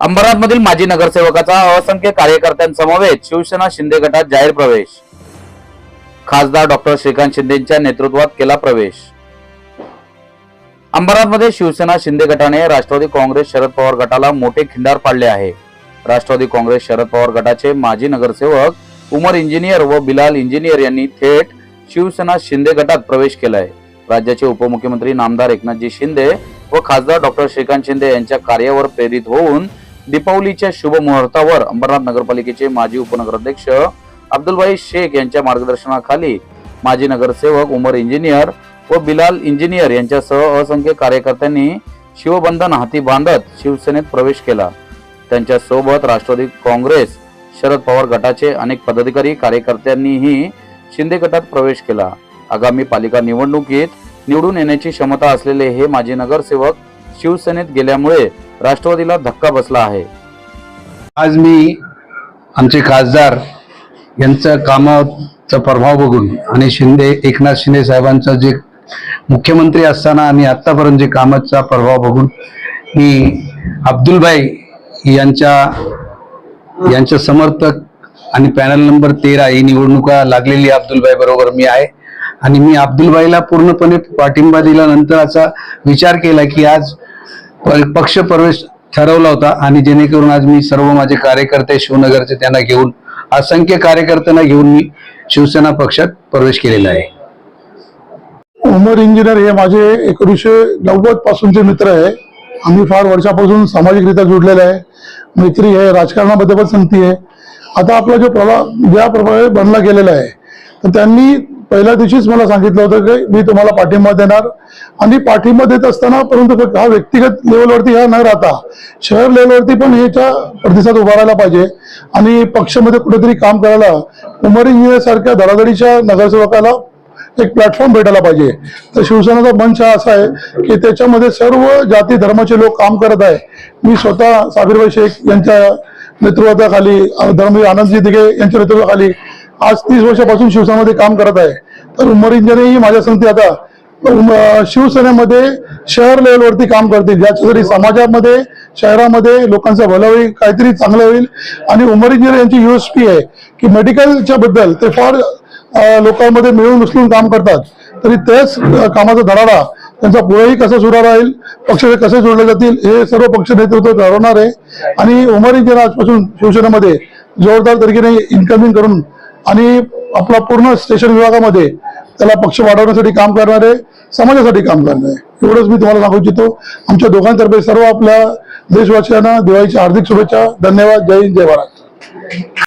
अंबरनाथमधील माजी नगरसेवकाचा असंख्य कार्यकर्त्यांसमवेत शिवसेना शिंदे गटात जाहीर प्रवेश. खासदार डॉक्टर श्रीकांत शिंदेच्या नेतृत्वात केला प्रवेश. अंबरनाथमध्ये शिवसेना शिंदे गटाने राष्ट्रवादी काँग्रेस शरद पवार गटाला मोठे खिंडार पाडले आहे. राष्ट्रवादी काँग्रेस शरद पवार गटाचे माजी नगरसेवक उमर इंजिनियर व बिलाल इंजिनियर यांनी थेट शिवसेना शिंदे गटात प्रवेश केलाय. राज्याचे उपमुख्यमंत्री नामदार एकनाथजी शिंदे व खासदार डॉक्टर श्रीकांत शिंदे यांच्या कार्यावर प्रेरित होऊन दीपावलीच्या शुभ मुहूर्तावर अंबरनाथ नगरपालिकेचे माजी उपनगराध्यक्ष अब्दुलबाई शेख यांच्या मार्गदर्शनाखाली माजी नगरसेवक उमर इंजिनियर व बिलाल इंजिनियर यांच्यासह असंख्य कार्यकर्त्यांनी शिवबंधन हाती बांधत शिवसेनेत प्रवेश केला. त्यांच्यासोबत राष्ट्रवादी काँग्रेस शरद पवार गटाचे अनेक पदाधिकारी कार्यकर्त्यांनीही शिंदे गटात प्रवेश केला. आगामी पालिका निवडणुकीत निवडून येण्याची क्षमता असलेले हे माजी नगरसेवक शिवसेनेत गेल्यामुळे राष्ट्रवादीला धक्का बसला आहे. आज मी आमचे खासदार यांचा कामाचा प्रभाव बघून आणि शिंदे एकनाथ शिंदे साहेबांचं जे मुख्यमंत्री असताना आणि आत्तापर्यंत जे कामाचा प्रभाव बघून मी अब्दुलभाई यांच्या यांच्या समर्थक आणि पॅनल नंबर तेरा ही निवडणुका लागलेली अब्दुलभाई बरोबर मी आहे. आणि मी अब्दुलबाईला पूर्णपणे पाठिंबा दिल्यानंतर असा विचार केला की आज पक्ष प्रवेश ठरवला होता आणि जेणेकरून आज मी सर्व माझे कार्यकर्ते शिवनगरचे त्यांना घेऊन असंख्य कार्यकर्त्यांना घेऊन मी शिवसेना पक्षात प्रवेश केलेला आहे. उमर इंजिनियर हे माझे एकोणीसशे नव्वद पासूनचे मित्र आहे. आम्ही फार वर्षापासून सामाजिकरित्या जुडलेले आहे. मैत्री आहे राजकारणामध्ये पण संगती आहे. आता आपला जो प्रभाव ज्या प्रभावे बनला गेलेला आहे तर त्यांनी पहिल्या दिवशीच मला सांगितलं होतं की मी तुम्हाला पाठिंबा देणार. आणि पाठिंबा देत असताना परंतु हा व्यक्तिगत लेवलवरती हा न राहता शहर लेवलवरती पण ह्याच्या प्रतिसाद उभारायला पाहिजे. आणि पक्षामध्ये कुठेतरी काम करायला उमर इंजिनियर सारख्या धडाधडीच्या नगरसेवकाला एक प्लॅटफॉर्म भेटायला पाहिजे. तर शिवसेनेचा मंच हा असा आहे की त्याच्यामध्ये सर्व जाती धर्माचे लोक काम करत आहे. मी स्वतः साबिरभाई शेख यांच्या नेतृत्वाखाली धर्मवीर आनंदजी दिघे यांच्या नेतृत्वाखाली आज तीस वर्षापासून शिवसेनेमध्ये काम करत आहे. तर उमर इंजने ही माझ्या संगती आता शिवसेनेमध्ये शहर लेवलवरती काम करतील. ज्याच्यासाठी समाजामध्ये शहरामध्ये लोकांचं भलं होईल काहीतरी चांगलं होईल. आणि उमर इंजिनियर यांची युएसपी आहे की मेडिकलच्या बद्दल ते फार लोकांमध्ये मिळून उचलून काम करतात. तरी तेच कामाचा धडाडा. त्यांचा पुढेही कसा सुरू राहील पक्ष कसे जोडले जातील हे सर्व पक्ष नेतृत्व ठरवणार आहे. आणि उमर इंजिनियर आजपासून शिवसेनेमध्ये जोरदार तरीकेने इन्कमिंग करून आणि आपला पूर्ण स्टेशन विभागामध्ये त्याला पक्ष वाढवण्यासाठी काम करणार आहे समाजासाठी काम करणारे. एवढंच मी तुम्हाला सांगू इच्छितो. आमच्या दोघांतर्फे सर्व आपल्या देशवासियांना दिवाळीच्या हार्दिक शुभेच्छा. धन्यवाद. जय हिंद जय भारत.